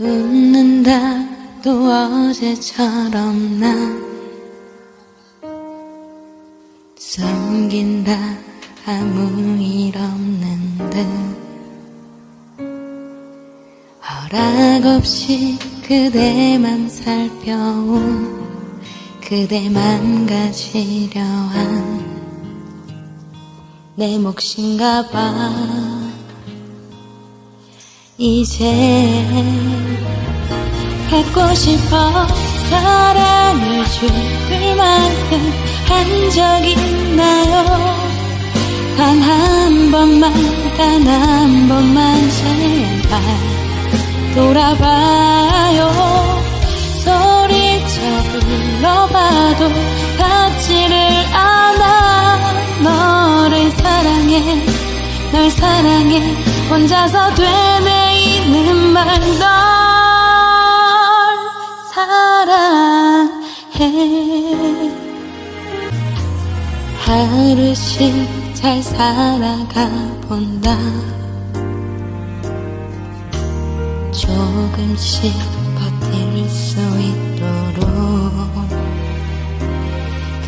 웃는다. 또 어제처럼 난 숨긴다. 아무 일 없는 듯 허락 없이 그대만 살펴온 그대만 가지려 한 내 몫인가 봐. 이제 갖고 싶어 사랑을 줄 만큼 한 적 있나요? 단 한 번만 단 한 번만 제발 돌아봐요. 소리쳐 불러봐도 닿지를 않아. 너를 사랑해 널 사랑해. 혼자서 되뇌이는 말널 하루씩 잘 살아가 본다. 조금씩 버틸 수 있도록.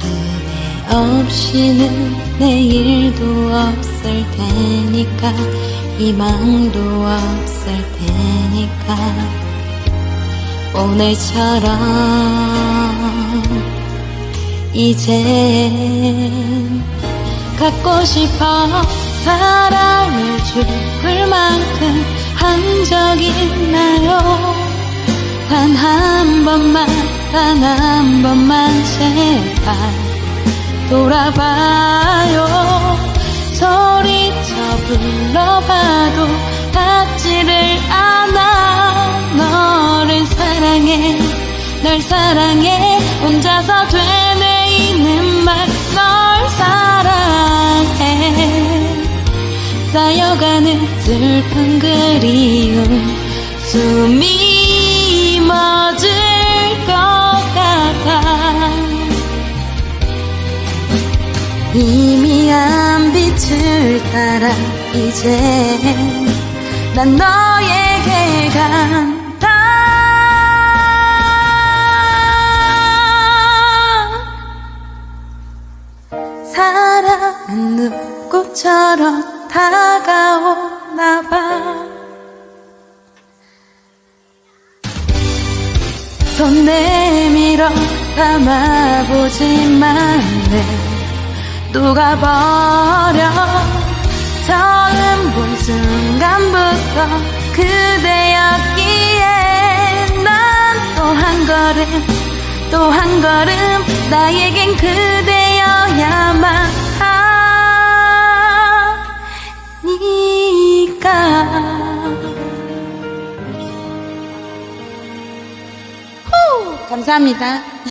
그대 없이는 내일도 없을 테니까 희망도 없을 테니까. 오늘처럼 이젠 갖고 싶어 사랑을 줄 만큼 한 적 있나요? 단 한 번만 단 한 번만 제발 돌아봐요. 소리쳐 불러봐도 닿지를 않아. 너를 사랑해 널 사랑해. 혼자서 되 쌓여가는 슬픈 그리움. 숨이 멎을 것 같아. 희미한 빛을 따라 이제 난 너에게 간다. 사랑은 눈꽃처럼 다가오나 봐. 손 내밀어 담아보지만 내 녹아버려. 처음 본 순간부터 그대였기에 난 또 한 걸음 또 한 걸음 나에겐 그대여야 감사합니다.